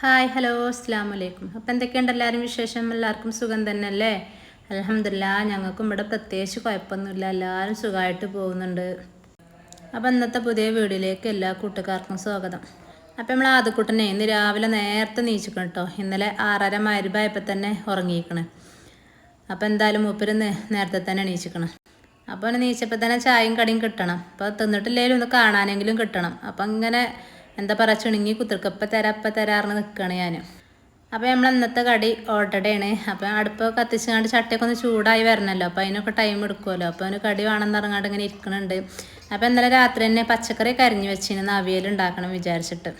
Hi hello അസ്സാം വലൈക്കും അപ്പം എന്തൊക്കെയുണ്ട് എല്ലാവരും വിശേഷം? എല്ലാവർക്കും സുഖം തന്നെയല്ലേ? അലഹമില്ല ഞങ്ങൾക്കും ഇവിടെ പ്രത്യേകിച്ച് കുഴപ്പമൊന്നുമില്ല. എല്ലാവരും സുഖമായിട്ട് പോകുന്നുണ്ട്. അപ്പം ഇന്നത്തെ പുതിയ വീഡിയോയിലേക്ക് എല്ലാ കൂട്ടുകാർക്കും സ്വാഗതം. അപ്പം നമ്മൾ ആദ്യക്കൂട്ടനെ ഇന്ന് രാവിലെ നേരത്തെ നീച്ചിക്കണം കേട്ടോ ഇന്നലെ ആറര മരുഭായപ്പോൾ തന്നെ ഉറങ്ങിയിരിക്കണം. അപ്പം എന്തായാലും മൂപ്പര് നേരത്തെ തന്നെ എണീച്ചിക്കണം അപ്പോൾ നീച്ചപ്പോൾ തന്നെ ചായയും കടിയും കിട്ടണം. അപ്പോൾ തിന്നിട്ടില്ലെങ്കിലും ഒന്ന് കാണാനെങ്കിലും കിട്ടണം. അപ്പം ഇങ്ങനെ എന്താ പറയുക ചുണുങ്ങി കുത്തിർക്ക്. ഇപ്പം തരാം അപ്പം തരാറിന് നിൽക്കുകയാണ് ഞാൻ അപ്പോൾ നമ്മൾ ഇന്നത്തെ കടി ഓട്ടടയാണ് അപ്പോൾ അടുപ്പ് കത്തിച്ചുകൊണ്ട് ചട്ടിയൊക്കെ ഒന്ന് ചൂടായി വരണമല്ലോ അപ്പോൾ അതിനൊക്കെ ടൈം എടുക്കുമല്ലോ അപ്പോൾ അതിന് കടി വേണമെന്ന് ഇറങ്ങാണ്ട് ഇങ്ങനെ ഇരിക്കണുണ്ട്. അപ്പോൾ ഇന്നലെ രാത്രി തന്നെ പച്ചക്കറി കരിഞ്ഞു വെച്ചിരുന്നു അവിയൽ ഉണ്ടാക്കണം വിചാരിച്ചിട്ട്.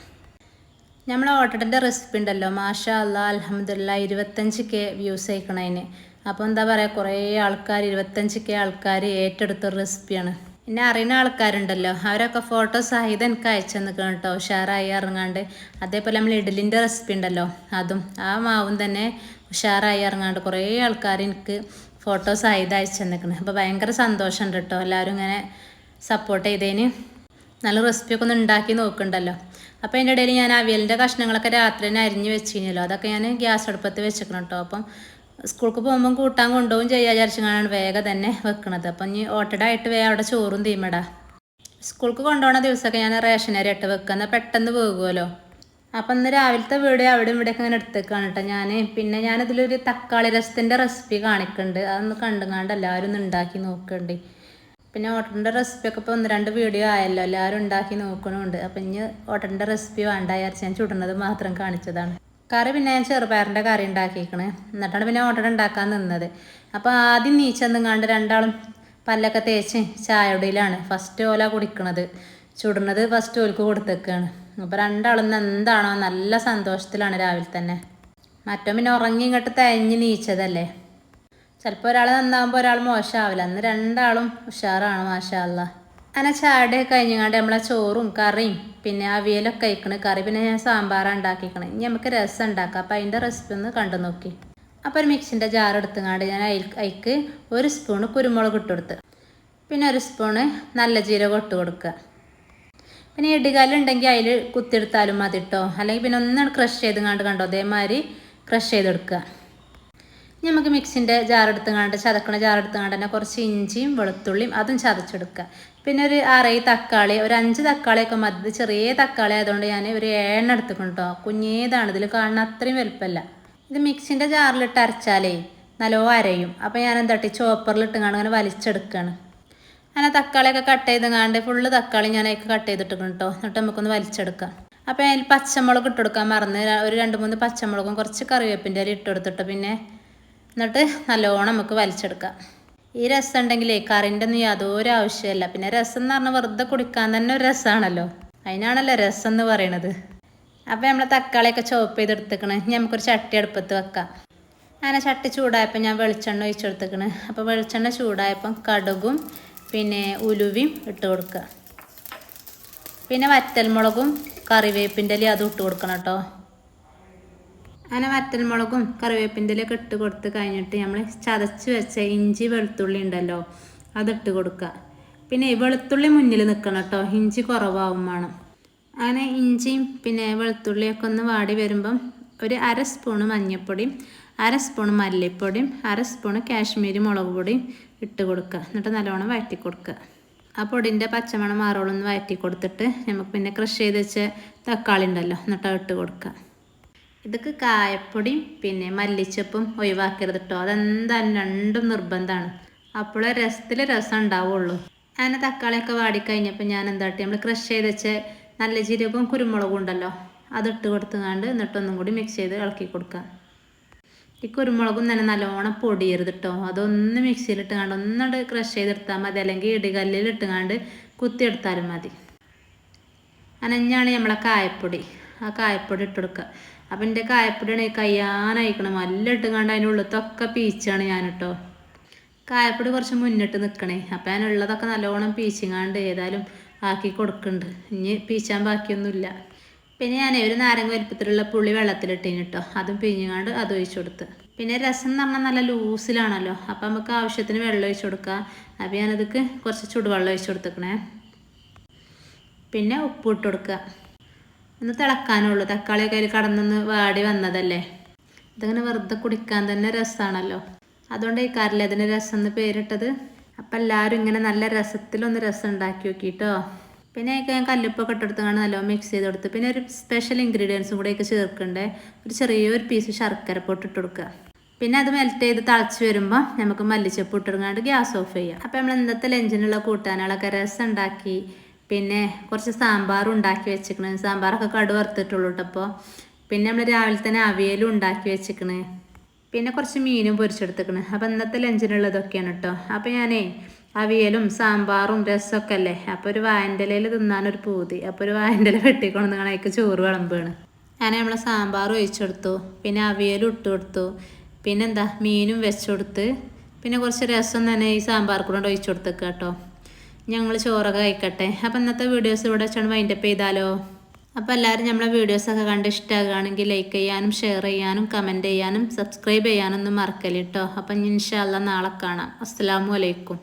നമ്മൾ ഓട്ടത്തിന്റെ റെസിപ്പി ഉണ്ടല്ലോ. മാഷാ അല്ലാ അലഹമ്മദില്ല ഇരുപത്തഞ്ച് കെ വ്യൂസ് അയക്കണതിന് അപ്പോൾ എന്താ പറയുക കുറേ ആൾക്കാർ ഇരുപത്തഞ്ച് കെ ആൾക്കാർ ഏറ്റെടുത്ത റെസിപ്പിയാണ് എന്നെ അറിയുന്ന ആൾക്കാരുണ്ടല്ലോ. അവരൊക്കെ ഫോട്ടോ സഹിതം എനിക്ക് അയച്ചു തന്നിക്കണം കേട്ടോ. ഉഷാറായി ഇറങ്ങാണ്ട്. അതേപോലെ നമ്മൾ ഇഡലിന്റെ റെസിപ്പി ഉണ്ടല്ലോ അതും. ആ മാവും തന്നെ ഉഷാറായി ഇറങ്ങാണ്ട് കുറേ ആൾക്കാർ എനിക്ക് ഫോട്ടോ സഹിതം അയച്ചു തന്നിക്കണം. അപ്പോൾ ഭയങ്കര സന്തോഷമുണ്ട് കേട്ടോ. എല്ലാവരും ഇങ്ങനെ സപ്പോർട്ട് ചെയ്തതിന്. നല്ല റെസിപ്പിയൊക്കെ ഒന്ന് ഉണ്ടാക്കി നോക്കുന്നുണ്ടല്ലോ അപ്പോൾ അതിന്റെ ഇടയിൽ ഞാൻ അവിയലിന്റെ കഷ്ണങ്ങളൊക്കെ രാത്രി തന്നെ അരിഞ്ഞ് വെച്ചിരുന്നല്ലോ. അതൊക്കെ ഞാൻ ഗ്യാസ് അടുപ്പത്ത് വെച്ചേക്കണം കേട്ടോ. അപ്പം സ്കൂൾക്ക് പോകുമ്പം കൂട്ടാൻ കൊണ്ടുപോകും ചെയ്യാൻ വിചാരിച്ചാണ് വേഗം തന്നെ വെക്കണത്. അപ്പം ഇനി ഓട്ടടായിട്ട് വേഗം അവിടെ ചോറും തീമടാ. സ്കൂൾക്ക് കൊണ്ടുപോകുന്ന ദിവസമൊക്കെ ഞാൻ റേഷൻ അരി ഇട്ട് വെക്കുക എന്നാൽ പെട്ടെന്ന് പോകുമല്ലോ അപ്പം ഇന്ന് രാവിലത്തെ വീഡിയോ അവിടെ ഇവിടെയൊക്കെ ഇങ്ങനെ എടുത്തേക്കാണ് കേട്ടോ ഞാൻ പിന്നെ ഞാനിതിലൊരു തക്കാളി രസത്തിന്റെ റെസിപ്പി കാണിക്കുന്നുണ്ട് അതൊന്ന് കണ്ടുങ്ങാണ്ട് എല്ലാവരും ഒന്ന് ഉണ്ടാക്കി നോക്കുന്നുണ്ട് പിന്നെ ഓട്ടന്റെ റെസിപ്പിയൊക്കെ ഇപ്പോൾ ഒന്ന് രണ്ട് വീഡിയോ ആയല്ലോ. എല്ലാവരും ഉണ്ടാക്കി നോക്കണമുണ്ട് അപ്പം ഇനി ഓട്ടന്റെ റെസിപ്പി വേണ്ട വിചാരിച്ച് ഞാൻ ചുടുന്നത് മാത്രം കാണിച്ചതാണ്. കറി പിന്നെ ഞാൻ ചെറുപയറിന്റെ കറി ഉണ്ടാക്കിയേക്കണ്. എന്നിട്ടാണ് പിന്നെ ഓട്ടട ഉണ്ടാക്കാൻ നിന്നത്. അപ്പോൾ ആദ്യം നീച്ചെന്നുങ്ങാണ്ട് രണ്ടാളും പല്ലൊക്കെ തേച്ച് ചായയുടെയിലാണ് ഫസ്റ്റ് ഓല കുടിക്കണത്. ചുടുന്നത് ഫസ്റ്റ് ഓൽക്ക് കൊടുത്തേക്കാണ്. അപ്പോൾ രണ്ടാളും എന്താണോ നല്ല സന്തോഷത്തിലാണ് രാവിലെ തന്നെ. മറ്റോ പിന്നെ ഉറങ്ങി ഇങ്ങോട്ട് തയഞ്ഞ് നീച്ചതല്ലേ. ചിലപ്പോൾ ഒരാൾ നന്നാകുമ്പോൾ ഒരാൾ മോശമാവില്ല. അന്ന് രണ്ടാളും ഉഷാറാണ് മാഷാ മാഷാല്ല അങ്ങനെ ചാടെ കഴിഞ്ഞങ്ങാണ്ട് നമ്മളെ ചോറും കറിയും പിന്നെ അവിയലൊക്കെ കഴിക്കണ്. കറി പിന്നെ ഞാൻ സാമ്പാറാണ് ഉണ്ടാക്കിക്കണേ. ഇനി നമുക്ക് രസം ഉണ്ടാക്കാം. അപ്പം അതിന്റെ റെസിപ്പി ഒന്ന് കണ്ടു നോക്കി. അപ്പോൾ ഒരു മിക്സിന്റെ ജാർ എടുത്തുകൊണ്ട് ഞാൻ അതിക്ക് ഒരു സ്പൂണ് കുരുമുളക് ഇട്ട് കൊടുത്ത്. പിന്നെ ഒരു സ്പൂണ് നല്ല ജീരകം ഇട്ട് കൊടുക്കുക. പിന്നെ ഇടികാലുണ്ടെങ്കിൽ അതിൽ കുത്തിയെടുത്താലും മതിട്ടോ അല്ലെങ്കിൽ പിന്നെ ഒന്ന് ക്രഷ് ചെയ്ത് കണ്ട്? അതേമാതിരി ക്രഷ് ചെയ്തെടുക്കുക. നമുക്ക് മിക്സിന്റെ ജാറെടുത്തുങ്ങാണ്ട് ചതക്കണ ജാറെടുത്തുങ്ങാണ്ട് തന്നെ കുറച്ച് ഇഞ്ചിയും വെളുത്തുള്ളിയും അതും ചതച്ചെടുക്കുക. പിന്നെ ഒരു അറയി തക്കാളി ഒരു അഞ്ച് തക്കാളിയൊക്കെ മതി. ചെറിയ തക്കാളി ആയതുകൊണ്ട് ഞാൻ ഒരു എണ്ണ എടുത്തുക്കണം കേട്ടോ കുഞ്ഞേതാണ്. ഇതിൽ കാണുന്ന അത്രയും വലുപ്പമല്ല ഇത് മിക്സിന്റെ ജാറിലിട്ട് അരച്ചാലേ നല്ലോ അരയും. അപ്പോൾ ഞാൻ എന്താട്ടി ചോപ്പറിലിട്ടുങ്ങാണ്ട് അങ്ങനെ വലിച്ചെടുക്കുകയാണ് അങ്ങനെ തക്കാളിയൊക്കെ കട്ട് ചെയ്ത് ചെയ്തങ്ങാണ്ട് ഫുള്ള് തക്കാളി ഞാൻ അതൊക്കെ കട്ട് ചെയ്തിട്ടുണ്ട് കേട്ടോ എന്നിട്ട് നമുക്കൊന്ന് വലിച്ചെടുക്കാം. അപ്പോൾ അതിൽ പച്ചമുളക് ഇട്ട് കൊടുക്കാൻ മറന്ന്. ഒരു രണ്ട് മൂന്ന് പച്ചമുളകും കുറച്ച് കറിവേപ്പിന്റെ ഇല ഇട്ട് കൊടുത്തിട്ട് പിന്നെ എന്നിട്ട് നല്ലോണം നമുക്ക് വലിച്ചെടുക്കാം. ഈ രസം ഉണ്ടെങ്കിലേ കറിന്റെ ഒന്നും യാതൊരു ആവശ്യമില്ല പിന്നെ രസം എന്ന് പറഞ്ഞാൽ വെറുതെ കുടിക്കാൻ തന്നെ ഒരു രസമാണല്ലോ. അതിനാണല്ലോ രസം എന്ന് പറയണത്. അപ്പോൾ നമ്മൾ തക്കാളിയൊക്കെ ചോപ്പ് ചെയ്തെടുത്തേക്കണ് നമുക്കൊരു ചട്ടി അടുപ്പത്ത് വെക്കാം. അങ്ങനെ ചട്ടി ചൂടായപ്പോൾ ഞാൻ വെളിച്ചെണ്ണ ഒഴിച്ചെടുത്തേക്കണ് അപ്പോൾ വെളിച്ചെണ്ണ ചൂടായപ്പം കടുകും പിന്നെ ഉലുവയും ഇട്ട് കൊടുക്കുക. പിന്നെ വറ്റൽമുളകും കറിവേപ്പിന്റെ ഇല അതും ഇട്ട് കൊടുക്കണം കേട്ടോ. അങ്ങനെ വറ്റൽമുളകും കറിവേപ്പിന്റെ ഒക്കെ ഇട്ട് കൊടുത്ത് കഴിഞ്ഞിട്ട് നമ്മൾ ചതച്ച് വെച്ച ഇഞ്ചി വെളുത്തുള്ളി ഉണ്ടല്ലോ അതിട്ട് കൊടുക്കുക. പിന്നെ വെളുത്തുള്ളി മുന്നിൽ നിൽക്കണം കേട്ടോ ഇഞ്ചി കുറവാവും വേണം. അങ്ങനെ ഇഞ്ചിയും പിന്നെ വെളുത്തുള്ളിയൊക്കെ ഒന്ന് വാടി വരുമ്പം ഒരു അര സ്പൂണ് മഞ്ഞൾപ്പൊടിയും അര സ്പൂണ് മല്ലിപ്പൊടിയും അര സ്പൂണ് കാശ്മീരി മുളക് പൊടിയും ഇട്ട് കൊടുക്കുക. എന്നിട്ട് നല്ലോണം വഴറ്റി കൊടുക്കുക. ആ പൊടിന്റെ പച്ചമണം മാറോളം ഒന്ന് വഴറ്റി കൊടുത്തിട്ട് നമുക്ക് പിന്നെ ക്രഷ് ചെയ്ത് വെച്ച തക്കാളി ഉണ്ടല്ലോ എന്നിട്ട് ഇട്ട് കൊടുക്കുക. ഇതൊക്കെ കായപ്പൊടിയും പിന്നെ മല്ലിച്ചപ്പും ഒഴിവാക്കരുത് കേട്ടോ അതെന്തായാലും രണ്ടും നിർബന്ധമാണ് അപ്പോൾ രസത്തിൽ രസം ഉണ്ടാവുള്ളൂ. അങ്ങനെ തക്കാളിയൊക്കെ വാടിക്കഴിഞ്ഞപ്പോൾ ഞാൻ എന്താട്ടി നമ്മൾ ക്രഷ് ചെയ്ത് വെച്ച നല്ല ജീരകവും കുരുമുളകും ഉണ്ടല്ലോ അതിട്ട് കൊടുത്തുകൊണ്ട് എന്നിട്ടൊന്നും കൂടി മിക്സ് ചെയ്ത് ഇളക്കി കൊടുക്കുക ഈ കുരുമുളകും തന്നെ നല്ലോണം പൊടിയരുത് കേട്ടോ അതൊന്ന് മിക്സിയിലിട്ട് കണ്ട് ക്രഷ് ചെയ്തെടുത്താൽ മതി. അല്ലെങ്കിൽ ഇടികല്ലിൽ ഇട്ടുകൊണ്ട് കുത്തിയെടുത്താലും മതി. അനഞ്ഞാണ് നമ്മളെ കായപ്പൊടി. ആ കായപ്പൊടി ഇട്ടെടുക്കുക അപ്പം എന്റെ കായപ്പൊടിയാണ് കയ്യാനയക്കണം നല്ല ഇട്ടുകൊണ്ട് അതിന്റെ ഉള്ളത്തൊക്കെ പീച്ചാണ് ഞാൻ കേട്ടോ കായപ്പൊടി കുറച്ച് മുന്നിട്ട് നിൽക്കണേ അപ്പം ഞാൻ ഉള്ളതൊക്കെ നല്ലോണം പീച്ചിങ്ങാണ്ട് ഏതായാലും ആക്കി കൊടുക്കുന്നുണ്ട് ഇനി പീച്ചാൻ ബാക്കിയൊന്നുമില്ല. പിന്നെ ഞാൻ ഒരു നാരങ്ങ വലുപ്പത്തിലുള്ള പുളി വെള്ളത്തിലിട്ടീന് കേട്ടോ അതും പിഴിഞ്ഞുകൊണ്ട് അത് ഒഴിച്ചു കൊടുത്ത്. പിന്നെ രസം എന്ന് പറഞ്ഞാൽ നല്ല ലൂസിലാണല്ലോ. അപ്പം നമുക്ക് ആവശ്യത്തിന് വെള്ളം ഒഴിച്ചു കൊടുക്കാം. അപ്പം ഞാനതിക്ക് കുറച്ച് ചൂടുവെള്ളം ഒഴിച്ചു കൊടുത്തേക്കണേ. പിന്നെ ഉപ്പ് ഇട്ട് കൊടുക്കുക ഒന്ന് തിളക്കാനുള്ളൂ. തക്കാളിയൊക്കെ അതിൽ കടന്നൊന്ന് വാടി വന്നതല്ലേ? ഇതങ്ങനെ വെറുതെ കുടിക്കാൻ തന്നെ രസമാണല്ലോ അതുകൊണ്ട് ഈ കാറിൽ അതിന് രസം എന്ന് പേരിട്ടത്. അപ്പം എല്ലാവരും ഇങ്ങനെ നല്ല രസത്തിലൊന്ന് രസം ഉണ്ടാക്കി നോക്കിട്ടോ. പിന്നെ അതിലേക്ക് ഞാൻ കല്ലുപ്പൊക്കെ ഇട്ടെടുത്താണ് നല്ലോണം മിക്സ് ചെയ്ത് കൊടുത്ത് പിന്നെ ഒരു സ്പെഷ്യൽ ഇൻഗ്രീഡിയൻസും കൂടെ ഒക്കെ ചേർക്കണ്ടേ? ഒരു ചെറിയൊരു പീസ് ശർക്കര പൊട്ട് ഇട്ട് കൊടുക്കുക പിന്നെ അത് മെൽറ്റ് ചെയ്ത് തിളച്ച് വരുമ്പോൾ നമുക്ക് മല്ലിച്ചപ്പ് ഇട്ടിടുങ്ങാണ്ട് ഗ്യാസ് ഓഫ് ചെയ്യാം. അപ്പോൾ നമ്മൾ ഇന്നത്തെ ലഞ്ചിനുള്ള കൂട്ടാനുകളൊക്കെ രസം ഉണ്ടാക്കി പിന്നെ കുറച്ച് സാമ്പാർ ഉണ്ടാക്കി വെച്ചിക്കണ്. സാമ്പാറൊക്കെ കടു വറുത്തിട്ടുള്ളൂ കേട്ടോ അപ്പോൾ പിന്നെ നമ്മൾ രാവിലെ തന്നെ അവിയലും ഉണ്ടാക്കി വെച്ചിക്കണ്. പിന്നെ കുറച്ച് മീനും പൊരിച്ചെടുത്തിക്കണ്. അപ്പോൾ ഇന്നത്തെ ലഞ്ചിനുള്ളതൊക്കെയാണ് കേട്ടോ അപ്പോൾ ഞാനേ അവിയലും സാമ്പാറും രസമൊക്കെ അല്ലേ അപ്പോൾ ഒരു വായന്റലയിൽ തിന്നാനൊരു പൂതി. അപ്പോൾ ഒരു വായന്റല ഇല വെട്ടിക്കൊണ്ട് നിങ്ങൾ അതിലേക്ക് ചോറ് വിളമ്പാണ്. ഞാൻ നമ്മളെ സാമ്പാർ ഒഴിച്ചെടുത്തു. പിന്നെ അവിയലും ഇട്ട് കൊടുത്തു. പിന്നെന്താ? മീനും വെച്ചുകൊടുത്ത് പിന്നെ കുറച്ച് രസം തന്നെ ഈ സാമ്പാർ കൂടെ ഒഴിച്ചു കൊടുത്തേക്കാം കേട്ടോ ഞങ്ങൾ ചോറൊക്കെ കഴിക്കട്ടെ. അപ്പം ഇന്നത്തെ വീഡിയോസ് ഇവിടെ വെച്ചാണ് വൈൻഡപ്പ് ചെയ്താലോ? അപ്പോൾ എല്ലാവരും നമ്മളെ വീഡിയോസൊക്കെ കണ്ട് ഇഷ്ടമാകുകയാണെങ്കിൽ ലൈക്ക് ചെയ്യാനും ഷെയർ ചെയ്യാനും കമന്റ് ചെയ്യാനും സബ്സ്ക്രൈബ് ചെയ്യാനൊന്നും മറക്കല്ലേട്ടോ അപ്പം ഇൻഷാല്ല നാളെ കാണാം. അസ്സാമു അലൈക്കും.